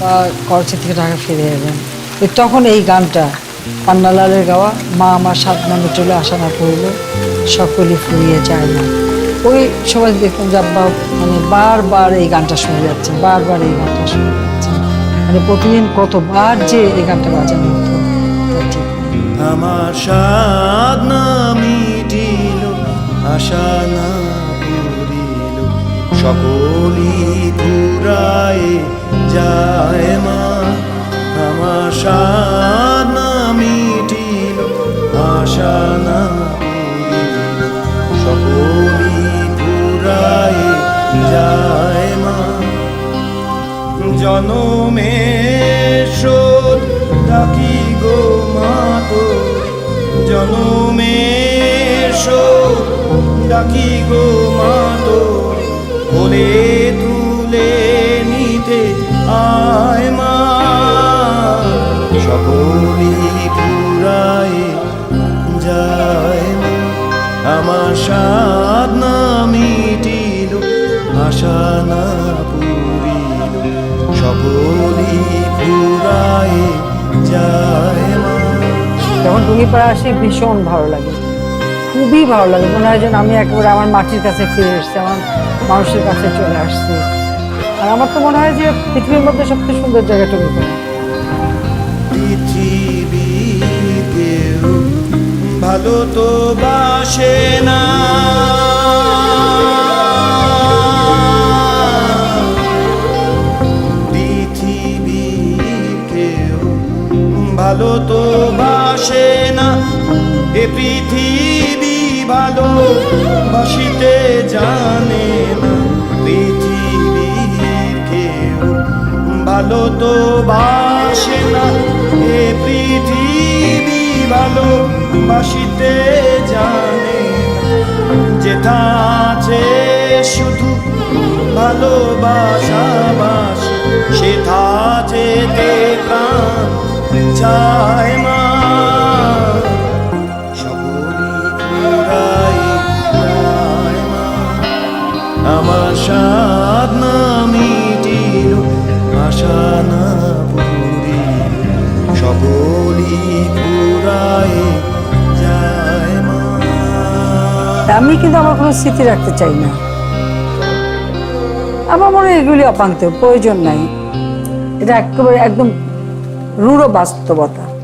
বা থেকে ঢাকা ফিরে এলেন। তখন এই গানটা, পান্নালালের গাওয়া, মা আমার সাত নামে চলে আসা না পড়ল সকলে ফুরিয়ে যায় না। ওই সবাই দেখতাম যে আব্বা মানে বারবার এই গানটা শুনে যাচ্ছে, বারবার এই গানটা শুনে যাচ্ছে। মানে প্রতিদিন কতবার যে এই গানটা বাজানো হতো। আমার স্বাদ না মিটিল আশা না সকলি পুরায় যায় মা। আমার স্বাদ না মিটিল, আশা না সকলি পুরায় যায় মা। জনমের শোধ ডাকি গো মাতো জনমের শোধ ডাকি গো মাতো সকলি পুরায় যায়। আমার স্বাদ না মিটিল আশা না পুরিল সকলি পুরায় যায় যখন টুঙ্গিপাড়া আসি, ভীষণ ভালো লাগে। খুবই ভালো লাগে। মনে হয় যেন আমি একেবারে আমার মাটির কাছে ফিরে এসেছি, আমার মানুষের কাছে চলে আসছি। আর আমার তো মনে হয় যে পৃথিবীর মধ্যে সবচেয়ে সুন্দর জায়গা টুঙ্গিপাড়া পৃথিবী কেউ ভালো তো বাসে না। পৃথিবী কেউ ভালো তো বাসে না। এ পৃথিবী ভালো বাসিতে জানে না। পৃথিবীর কেউ ভালো তো বাসে না। পৃথিবী ভালো বাসিতে জানে যেটা আছে শুধু ভালোবাসা বাস। সেথা আমি কিন্তু আমার কোনো স্মৃতি রাখতে চাই না। আমার মনে হয় এগুলি অপান্ত প্রয়োজন নাই। এটা একেবারে একদম রূঢ় বাস্তবতা।